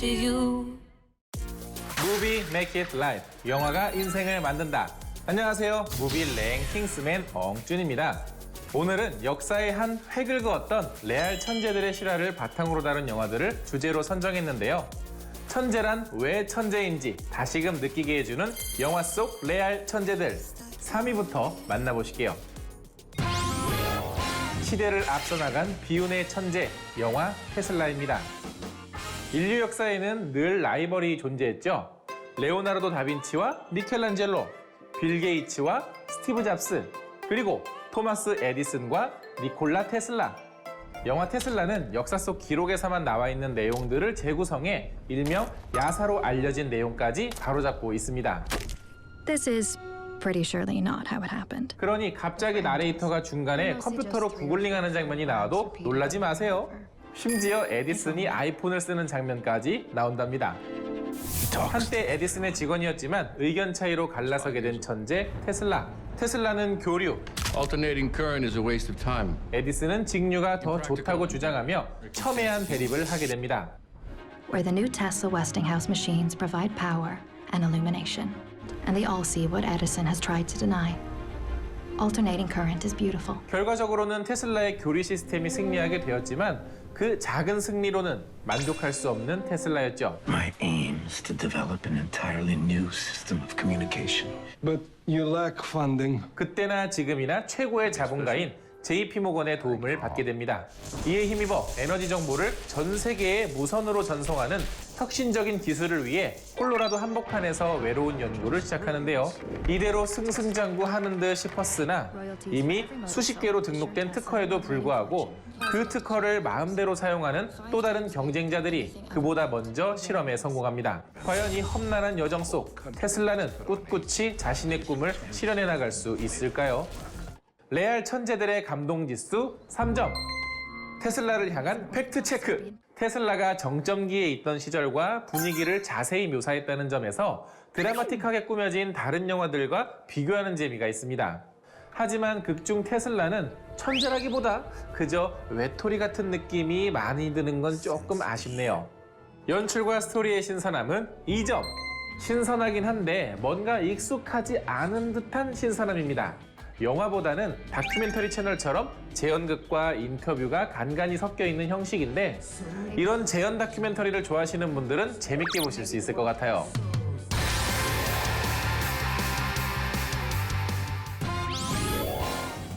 to you. 무비 Make It Live. 영화가 인생을 만든다. 안녕하세요. 무비 랭킹스맨 엉준입니다. 오늘은 역사의 한 획을 그었던 레알 천재들의 실화를 바탕으로 다룬 영화들을 주제로 선정했는데요. 천재란 왜 천재인지 다시금 느끼게 해주는 영화 속 레알 천재들 3위부터 만나보실게요. 시대를 앞서 나간 비운의 천재 영화 테슬라입니다 인류 역사에는 늘 라이벌이 존재했죠. 레오나르도 다빈치와 미켈란젤로, 빌 게이츠와 스티브 잡스, 그리고 토마스 에디슨과 니콜라 테슬라. 영화 테슬라는 역사 속 기록에서만 나와 있는 내용들을 재구성해 일명 야사로 알려진 내용까지 바로잡고 있습니다. This is pretty surely not how it happened. 그러니 갑자기 나레이터가 중간에 컴퓨터로 구글링하는 장면이 나와도 놀라지 마세요. 심지어 에디슨이 아이폰을 쓰는 장면까지 나온답니다. 한때 에디슨의 직원이었지만 의견 차이로 갈라서게 된 천재 테슬라. 테슬라는 교류. 에디슨은 직류가 더 좋다고 주장하며 첨예한 대립을 하게 됩니다. Where the new Tesla Westinghouse machines provide power and illumination, and they all see what Edison has tried to deny. Alternating current is beautiful. 결과적으로는 테슬라의 교류 시스템이 승리하게 되었지만 그 작은 승리로는 만족할 수 없는 테슬라였죠. My aim is to develop an entirely new system of communication. But you lack funding. 그때나 지금이나 최고의 자본가인 JP 모건의 도움을 받게 됩니다. 이에 힘입어 에너지 정보를 전 세계에 무선으로 전송하는 혁신적인 기술을 위해 콜로라도 한복판에서 외로운 연구를 시작하는데요. 이대로 승승장구하는 듯 싶었으나 이미 수십 개로 등록된 특허에도 불구하고 그 특허를 마음대로 사용하는 또 다른 경쟁자들이 그보다 먼저 실험에 성공합니다. 과연 이 험난한 여정 속 테슬라는 꿋꿋이 자신의 꿈을 실현해 나갈 수 있을까요? 레알 천재들의 감동 지수 3점. 테슬라를 향한 팩트 체크. 테슬라가 정점기에 있던 시절과 분위기를 자세히 묘사했다는 점에서 드라마틱하게 꾸며진 다른 영화들과 비교하는 재미가 있습니다. 하지만 극중 테슬라는 천재라기보다 그저 외톨이 같은 느낌이 많이 드는 건 조금 아쉽네요. 연출과 스토리의 신선함은 2점. 신선하긴 한데 뭔가 익숙하지 않은 듯한 신선함입니다. 영화보다는 다큐멘터리 채널처럼 재연극과 인터뷰가 간간히 섞여 있는 형식인데 이런 재연 다큐멘터리를 좋아하시는 분들은 재밌게 보실 수 있을 것 같아요.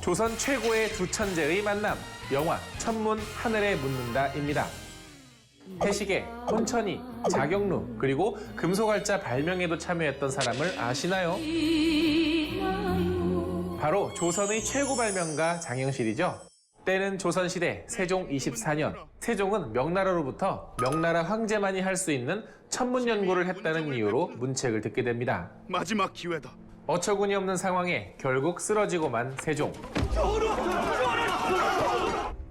조선 최고의 두 천재의 만남 영화 천문 하늘에 묻는다입니다. 태식의 혼천이, 자경루 그리고 금속알자 발명에도 참여했던 사람을 아시나요? 바로 조선의 최고 발명가 장영실이죠. 때는 조선시대 세종 24년. 세종은 명나라로부터 명나라 황제만이 할 수 있는 천문 연구를 했다는 이유로 문책을 듣게 됩니다. 마지막 기회다. 어처구니 없는 상황에 결국 쓰러지고만 세종.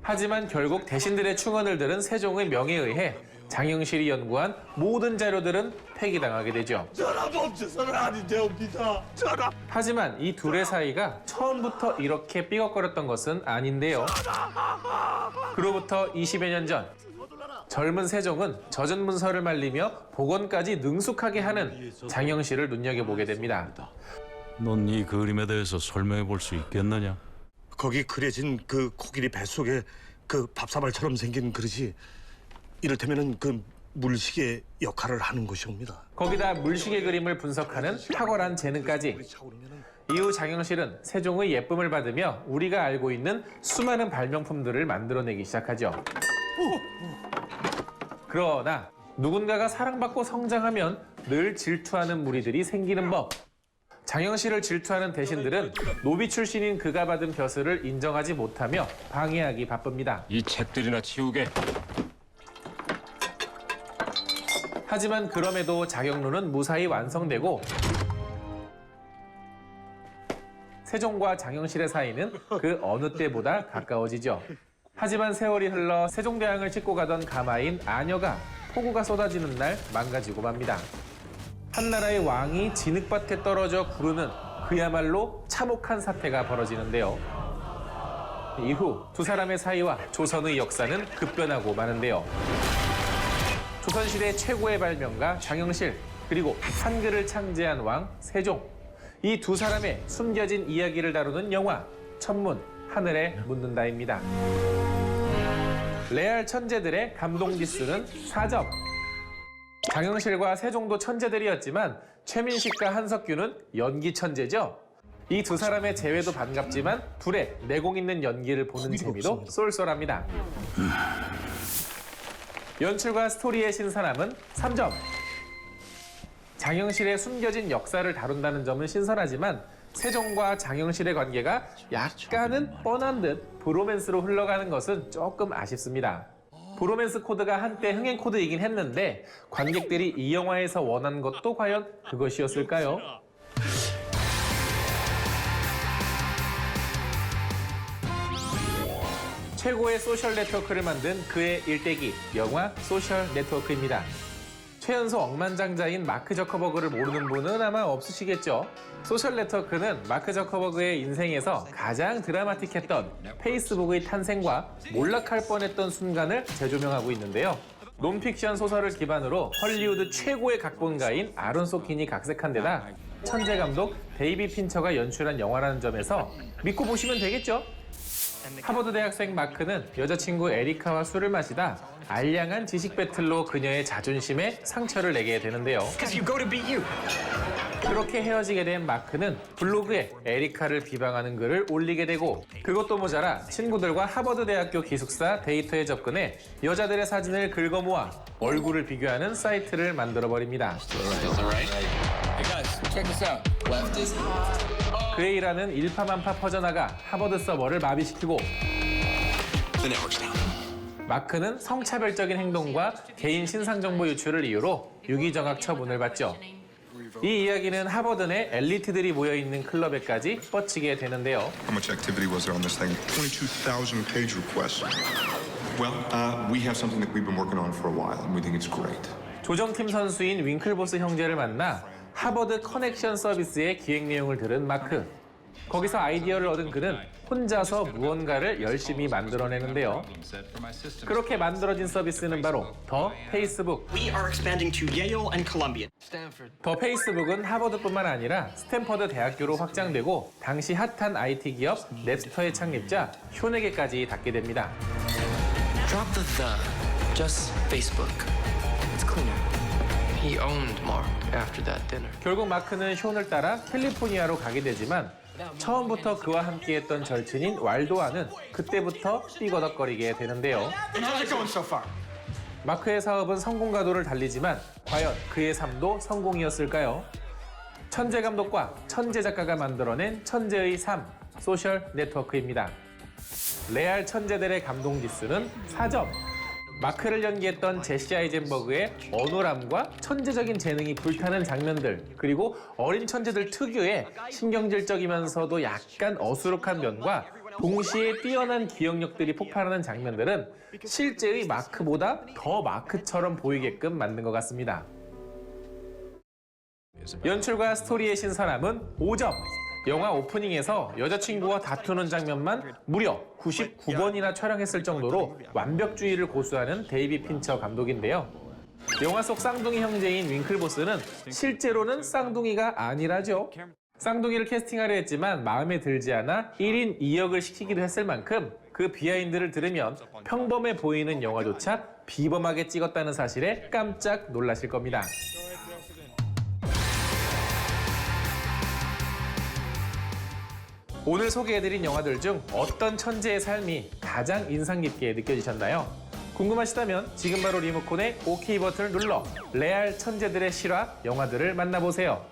하지만 결국 대신들의 충언을 들은 세종의 명에 의해 장영실이 연구한 모든 자료들은 폐기당하게 되죠. 하지만 이 둘의 사이가 처음부터 이렇게 삐걱거렸던 것은 아닌데요. 그로부터 20여 년 전, 젊은 세종은 젖은 문서를 말리며 복원까지 능숙하게 하는 장영실을 눈여겨보게 됩니다. 넌 이 그림에 대해서 설명해 볼 수 있겠느냐? 거기 그려진 그 코끼리 뱃속에 그 밥사발처럼 생긴 그릇이 이를테면은 그 물시계 역할을 하는 것이옵니다. 거기다 물시계 그림을 분석하는 탁월한 재능까지. 이후 장영실은 세종의 예쁨을 받으며 우리가 알고 있는 수많은 발명품들을 만들어내기 시작하죠. 그러나 누군가가 사랑받고 성장하면 늘 질투하는 무리들이 생기는 법. 장영실을 질투하는 대신들은 노비 출신인 그가 받은 벼슬을 인정하지 못하며 방해하기 바쁩니다. 이 책들이나 치우게. 하지만 그럼에도 자경루는 무사히 완성되고 세종과 장영실의 사이는 그 어느 때보다 가까워지죠. 하지만 세월이 흘러 세종대왕을 싣고 가던 가마인 아녀가 폭우가 쏟아지는 날 망가지고 맙니다. 한나라의 왕이 진흙밭에 떨어져 구르는 그야말로 참혹한 사태가 벌어지는데요. 이후 두 사람의 사이와 조선의 역사는 급변하고 마는데요. 조선시대 최고의 발명가 장영실 그리고 한글을 창제한 왕 세종 이 두 사람의 숨겨진 이야기를 다루는 영화 천문 하늘에 묻는다입니다. 레알 천재들의 감동 지수는 4점. 장영실과 세종도 천재들이었지만 최민식과 한석규는 연기 천재죠. 이 두 사람의 재회도 반갑지만 둘의 내공 있는 연기를 보는 재미도 쏠쏠합니다. 연출과 스토리의 신선함은 3점. 장영실의 숨겨진 역사를 다룬다는 점은 신선하지만 세종과 장영실의 관계가 약간은 뻔한 듯 브로맨스로 흘러가는 것은 조금 아쉽습니다. 브로맨스 코드가 한때 흥행 코드이긴 했는데 관객들이 이 영화에서 원한 것도 과연 그것이었을까요? 최고의 소셜 네트워크를 만든 그의 일대기 영화 소셜 네트워크입니다. 최연소 억만장자인 마크 저커버그를 모르는 분은 아마 없으시겠죠. 소셜 네트워크는 마크 저커버그의 인생에서 가장 드라마틱했던 페이스북의 탄생과 몰락할 뻔했던 순간을 재조명하고 있는데요. 논픽션 소설을 기반으로 헐리우드 최고의 각본가인 아론 소킨이 각색한 데다 천재 감독 데이비 핀처가 연출한 영화라는 점에서 믿고 보시면 되겠죠? 하버드 대학생 마크는 여자친구 에리카와 술을 마시다 알량한 지식 배틀로 그녀의 자존심에 상처를 내게 되는데요. 그렇게 헤어지게 된 마크는 블로그에 에리카를 비방하는 글을 올리게 되고 그것도 모자라 친구들과 하버드 대학교 기숙사 데이터에 접근해 여자들의 사진을 긁어모아 얼굴을 비교하는 사이트를 만들어 버립니다. 그의 일화는 일파만파 퍼져나가 하버드 서버를 마비시키고 마크는 성차별적인 행동과 개인 신상 정보 유출을 이유로 유기정학 처분을 받죠. 이 이야기는 하버드 내 엘리트들이 모여 있는 클럽에까지 뻗치게 되는데요. How much activity was there on this thing? 22,000 page requests. Well, uh, we have something that we've been working on for a while, and we think it's great. 조정팀 선수인 윙클보스 형제를 만나 하버드 커넥션 서비스의 기획 내용을 들은 마크. 거기서 아이디어를 얻은 그는 혼자서 무언가를 열심히 만들어내는데요. 그렇게 만들어진 서비스는 바로 더 페이스북. 더 페이스북은 하버드뿐만 아니라 스탠퍼드 대학교로 확장되고 당시 핫한 IT 기업 넵스터의 창립자 쇼에게까지 닿게 됩니다. Drop the the. Just Facebook. It's cleaner. He owned Mark after that dinner. 결국 마크는 쇼를 따라 캘리포니아로 가게 되지만 처음부터 그와 함께했던 절친인 왈도아는 그때부터 삐거덕거리게 되는데요. 마크의 사업은 성공 가도를 달리지만 과연 그의 삶도 성공이었을까요? 천재 감독과 천재 작가가 만들어낸 천재의 삶 소셜 네트워크입니다. 레알 천재들의 감동 지수는 4점. 마크를 연기했던 제시 아이젠버그의 어눌함과 천재적인 재능이 불타는 장면들 그리고 어린 천재들 특유의 신경질적이면서도 약간 어수룩한 면과 동시에 뛰어난 기억력들이 폭발하는 장면들은 실제의 마크보다 더 마크처럼 보이게끔 만든 것 같습니다. 연출과 스토리의 신선함은 5점. 영화 오프닝에서 여자친구와 다투는 장면만 무려 99번이나 촬영했을 정도로 완벽주의를 고수하는 데이비 핀처 감독인데요. 영화 속 쌍둥이 형제인 윙클보스는 실제로는 쌍둥이가 아니라죠. 쌍둥이를 캐스팅하려 했지만 마음에 들지 않아 1인 2역을 시키기도 했을 만큼 그 비하인드를 들으면 평범해 보이는 영화조차 비범하게 찍었다는 사실에 깜짝 놀라실 겁니다. 오늘 소개해드린 영화들 중 어떤 천재의 삶이 가장 인상 깊게 느껴지셨나요? 궁금하시다면 지금 바로 리모컨의 OK 버튼을 눌러 레알 천재들의 실화 영화들을 만나보세요.